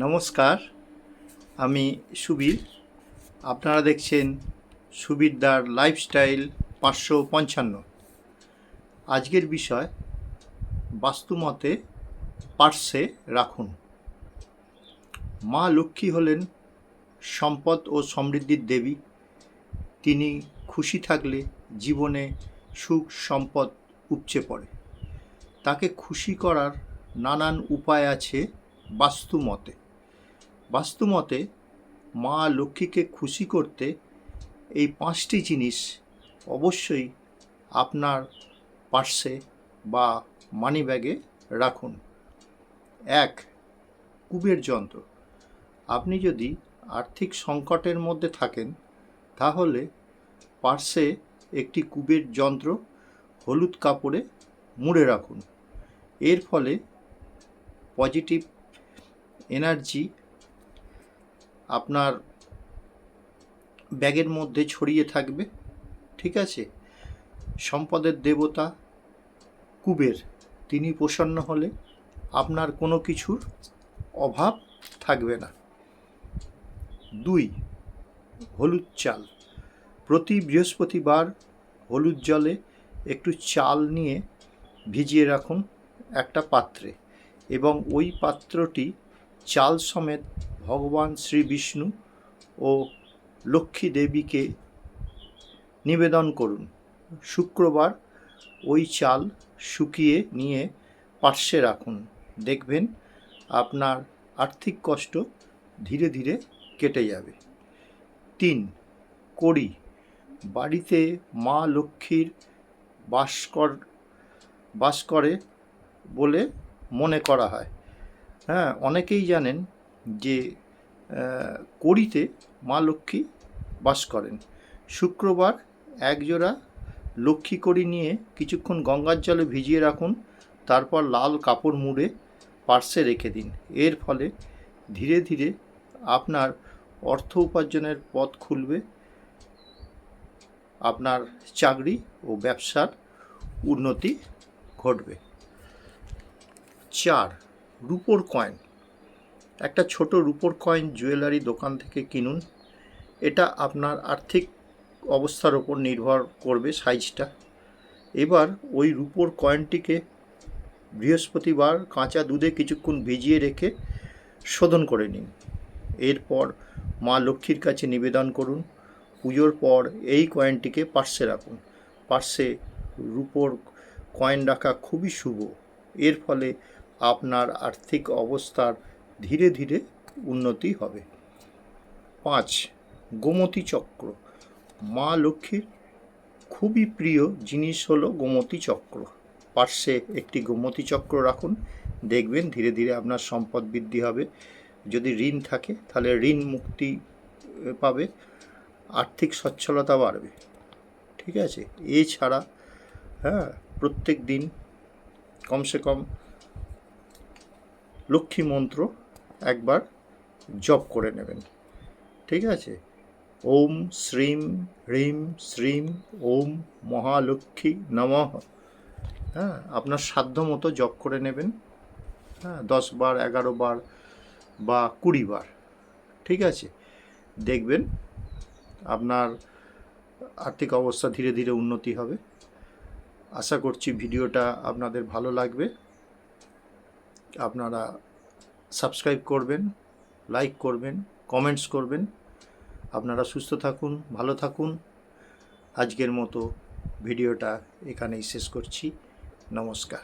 নমস্কার, আমি সুবীর। আপনারা দেখছেন সুবীরদার লাইফস্টাইল পাঁচশো পঞ্চান্ন। আজকের বিষয়, বাস্তুমতে পার্শ্বে রাখুন। মা লক্ষ্মী হলেন সম্পদ ও সমৃদ্ধির দেবী। তিনি খুশি থাকলে জীবনে সুখ সম্পদ উপচে পড়ে। তাকে খুশি করার নানান উপায় আছে বাস্তুমতে। বাস্তুমতে মা লক্ষ্মীকে খুশি করতে এই পাঁচটি জিনিস অবশ্যই আপনার পার্সে বা মানি ব্যাগে রাখুন। এক, কুবের যন্ত্র। আপনি যদি আর্থিক সংকটের মধ্যে থাকেন, তাহলে পার্সে একটি কুবের যন্ত্র হলুদ কাপড়ে মুড়ে রাখুন। এর ফলে পজিটিভ এনার্জি আপনার ব্যাগের মধ্যে ছড়িয়ে থাকবে, ঠিক আছে? সম্পদের দেবতা কুবের, তিনি প্রসন্ন হলে আপনার কোনো কিছুর অভাব থাকবে না। দুই, হলুদ চাল। প্রতি বৃহস্পতিবার হলুদ জলে একটু চাল নিয়ে ভিজিয়ে রাখুন একটা পাত্রে এবং ওই পাত্রটি চাল সমেত ভগবান শ্রী বিষ্ণু ও লক্ষ্মী দেবীকে নিবেদন করুন। শুক্রবার ওই চাল শুকিয়ে নিয়ে পার্শ্বে রাখুন। দেখবেন আপনার আর্থিক কষ্ট ধীরে ধীরে কেটে যাবে। তিন, কড়ি। বাড়িতে মা লক্ষ্মীর বাস কর বাস করে বলে মনে করা হয়। হ্যাঁ অনেকেই জানেন যে কড়িতে মা লক্ষ্মী বাস করেন। শুক্রবার একজোড়া লক্ষ্মী কড়ি নিয়ে কিছুক্ষণ গঙ্গার জলে ভিজিয়ে রাখুন, তারপর লাল কাপড় মুড়ে পার্শ্বে রেখে দিন। এর ফলে ধীরে ধীরে আপনার অর্থ উপার্জনের পথ খুলবে, আপনার চাকরি ও ব্যবসার উন্নতি ঘটবে। চার, রুপোর কয়েন একটা ছোট রুপোর কয়েন জুয়েলারি দোকান থেকে কিনুন। এটা আপনার আর্থিক অবস্থার ওপর নির্ভর করবে সাইজটা এবার ওই রুপোর কয়েনটিকে বৃহস্পতিবার কাঁচা দুধে কিছুক্ষণ ভিজিয়ে রেখে শোধন করে নিন। এরপর মা লক্ষ্মীর কাছে নিবেদন করুন। পুজোর পর এই কয়েনটিকে পার্শ্বে রাখুন। পার্শ্বে রুপোর কয়েন রাখা খুবই শুভ। এর ফলে আপনার আর্থিক অবস্থার ধীরে ধীরে উন্নতি হবে। পাঁচ, গোমতী চক্র। মা লক্ষ্মীর খুবই প্রিয় জিনিস হলো গোমতী চক্র। পার্শ্বে একটি গোমতী চক্র রাখুন। দেখবেন ধীরে ধীরে আপনার সম্পদ বৃদ্ধি হবে। যদি ঋণ থাকে, তাহলে ঋণ মুক্তি পাবে। আর্থিক সচ্ছলতা বাড়বে। ঠিক আছে? এছাড়া হ্যাঁ প্রত্যেক দিন কমসে কম লক্ষ্মী মন্ত্র একবার জপ করে নেবেন। ঠিক আছে? ওম শ্রীম হ্রিম শ্রীম ওম মহালক্ষ্মী নমঃ। হ্যাঁ আপনার সাধ্য মতো জপ করে নেবেন। হ্যাঁ দশ বার, এগারো বার বা কুড়ি বার। ঠিক আছে? দেখবেন আপনার আর্থিক অবস্থা ধীরে ধীরে উন্নতি হবে। আশা করছি ভিডিওটা আপনাদের ভালো লাগবে। আপনারা সাবস্ক্রাইব করবেন, লাইক করবেন, কমেন্টস করবেন। আপনারা সুস্থ থাকুন, ভালো থাকুন। আজকের মতো ভিডিওটা এখানেই শেষ করছি। নমস্কার।